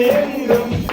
புயங்கும்